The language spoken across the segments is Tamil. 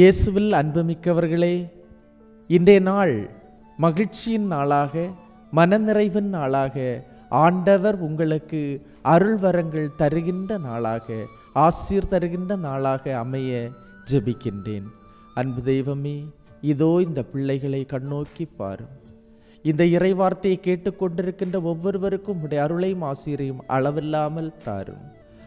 இயேசுவில் அன்புமிக்கவர்களே இன்றைய நாள் மகிழ்ச்சியின் நாளாக மனநிறைவின் நாளாக ஆண்டவர் உங்களுக்கு அருள் வரங்கள் தருகின்ற நாளாக ஆசீர் தருகின்ற நாளாக அமைய ஜெபிக்கின்றேன். அன்பு தெய்வமே இதோ இந்த பிள்ளைகளை கண்ணோக்கி பாரும் இந்த இறைவார்த்தையை கேட்டுக்கொண்டிருக்கின்ற ஒவ்வொருவருக்கும் உடைய அருளையும் ஆசிரியும் அளவில்லாமல் தாரும்.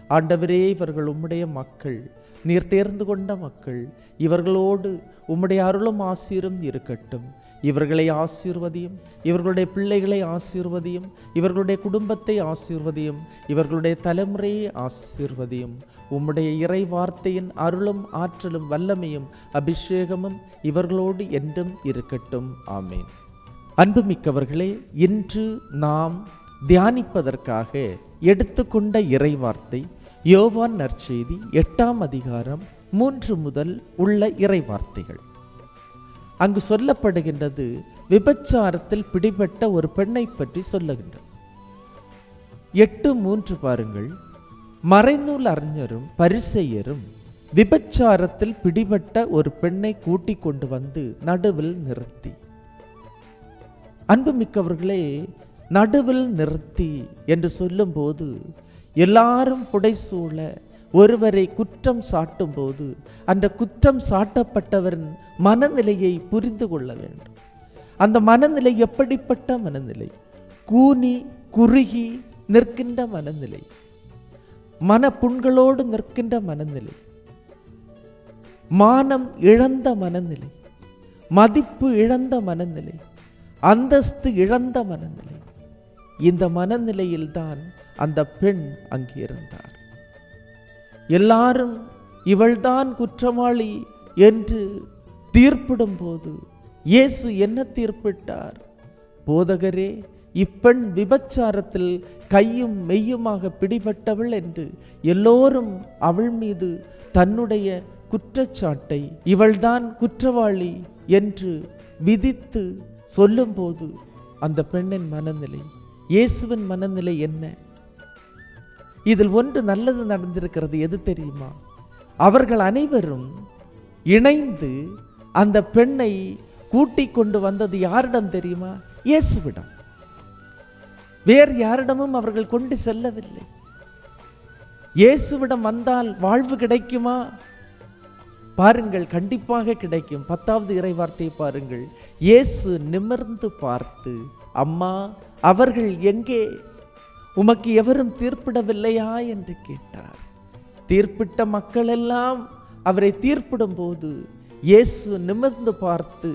ஆண்டவரே இவர்கள் உம்முடைய மக்கள். நீர் தேர்ந்து கொண்ட மக்கள் இவர்களோடு உம்முடைய அருளும் ஆசீரும் இருக்கட்டும். இவர்களை ஆசீர்வதியும் இவர்களுடைய பிள்ளைகளை ஆசீர்வதியும் இவர்களுடைய குடும்பத்தை ஆசீர்வதியும் இவர்களுடைய தலைமுறையை ஆசீர்வதியும். உம்முடைய இறை வார்த்தையின் அருளும் ஆற்றலும் வல்லமையும் அபிஷேகமும் இவர்களோடு என்றும் இருக்கட்டும். ஆமேன். அன்புமிக்கவர்களே இன்று நாம் தியானிப்பதற்காக எடுத்துக்கொண்ட இறைவார்த்தை யோவான் நற்செய்தி எட்டாம் அதிகாரம் மூன்று முதல் உள்ள இறைவார்த்தைகள் அங்கு சொல்லப்படுகின்றது விபச்சாரத்தில் பிடிபட்ட ஒரு பெண்ணை பற்றி சொல்லுகின்றது. எட்டு மூன்று பாருங்கள். மறைநூல் அறிஞரும் பரிசெயரும் விபச்சாரத்தில் பிடிபட்ட ஒரு பெண்ணை கூட்டிக் கொண்டு வந்து நடுவில் நிறுத்தி. அன்புமிக்கவர்களே நடுவில் நிறுத்தி என்று சொல்லும்போது எல்லாரும் புடைசூழ ஒருவரை குற்றம் சாட்டும்போது அந்த குற்றம் சாட்டப்பட்டவரின் மனநிலையை புரிந்து கொள்ள வேண்டும். அந்த மனநிலை எப்படிப்பட்ட மனநிலை? கூனி குறுகி நிற்கின்ற மனநிலை. மன புண்களோடு நிற்கின்ற மனநிலை. மானம் இழந்த மனநிலை. மதிப்பு இழந்த மனநிலை. அந்தஸ்து இழந்த மனநிலை. இந்த மனநிலையில்தான் அந்த பெண் அங்கிருந்தார் எல்லாரும் இவள்தான் குற்றவாளி என்று தீர்ப்பிடும்போது இயேசு என்ன தீர்ப்பிட்டார்? போதகரே இப்பெண் விபச்சாரத்தில் கையும் மெய்யுமாக பிடிபட்டவள் என்று எல்லோரும் அவள் மீது தன்னுடைய குற்றச்சாட்டை இவள்தான் குற்றவாளி என்று விதித்து சொல்லும்போது அந்த பெண்ணின் மனநிலை இயேசுவின் மனநிலை என்ன? இதில் ஒன்று நல்லது நடந்திருக்கிறது எது தெரியுமா? அவர்கள் அனைவரும் இணைந்து அந்த பெண்ணை கூட்டிக் கொண்டு வந்தது யாரிடம் தெரியுமா? இயேசுவிடம். வேறு யாரிடமும் அவர்கள் கொண்டு செல்லவில்லை. இயேசுவிடம் வந்தால் வாழ்வு கிடைக்குமா? பாருங்கள் கண்டிப்பாக கிடைக்கும். பத்தாவது இறைவார்த்தையை பாருங்கள். இயேசு நிமிர்ந்து பார்த்து அம்மா அவர்கள் எங்கே? உமக்கு எவரும் தீர்ப்பிடவில்லையா? என்று கேட்டார். தீர்ப்பிட்ட மக்களெல்லாம் அவரை தீர்ப்பிடும் போது இயேசு நிமிர்ந்து பார்த்து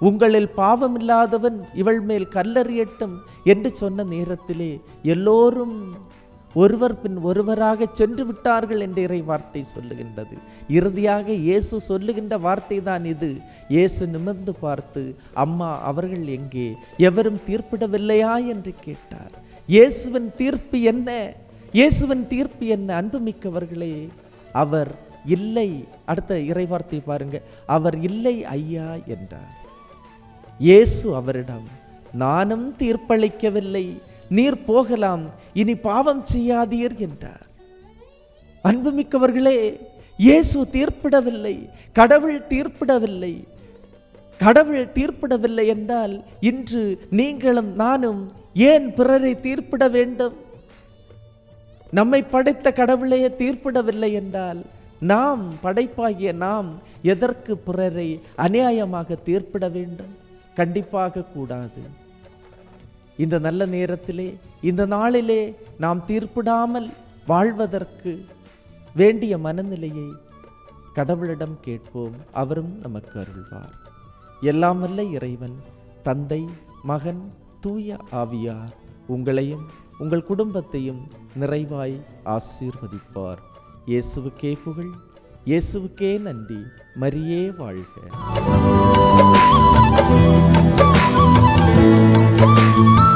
உங்களில் பாவமில்லாதவன் இவள் மேல் கல்லறியட்டும் என்று சொன்ன நேரத்திலே எல்லோரும் ஒருவர் பின் ஒருவராக சென்று விட்டார்கள் என்ற இறை வார்த்தை சொல்லுகின்றது. இறுதியாக இயேசு சொல்லுகின்ற வார்த்தை தான் இது. இயேசு நிமிர்ந்து பார்த்து அம்மா அவர்கள் எங்கே? எவரும் தீர்ப்பிடவில்லையா? என்று கேட்டார். இயேசுவின் தீர்ப்பு என்ன? இயேசுவின் தீர்ப்பு என்ன அன்புமிக்கவர்களே? அவர் இல்லை. அடுத்த இறைவார்த்தை பாருங்க. அவர் இல்லை ஐயா என்றார். இயேசு அவரிடம் நானும் தீர்ப்பளிக்கவில்லை. நீர் போகலாம். இனி பாவம் செய்யாதீர் என்றார். அன்புமிக்கவர்களே இயேசு தீர்ப்பிடவில்லை கடவுள் தீர்ப்பிடவில்லை. கடவுள் தீர்ப்பிடவில்லை என்றால் இன்று நீங்களும் நானும் ஏன் பிறரை தீர்ப்பிட வேண்டும்? நம்மை படைத்த கடவுளையே தீர்ப்பிடவில்லை என்றால் நாம் படைப்பாகிய நாம் எதற்கு பிறரை அநியாயமாக தீர்ப்பிட வேண்டும்? கண்டிப்பாக கூடாது. இந்த நல்ல நேரத்திலே இந்த நாளிலே நாம் தீர்ப்பிடாமல் வாழ்வதற்கு வேண்டிய மனநிலையை கடவுளிடம் கேட்போம். அவரும் நமக்கு அருள்வார். எல்லாம் வல்ல இறைவன் தந்தை மகன் தூய ஆவியார் உங்களையும் உங்கள் குடும்பத்தையும் நிறைவாய் ஆசீர்வதிப்பார். இயேசுவுக்கே புகழ் இயேசுவுக்கே நன்றி. மரியே வாழ்க. Música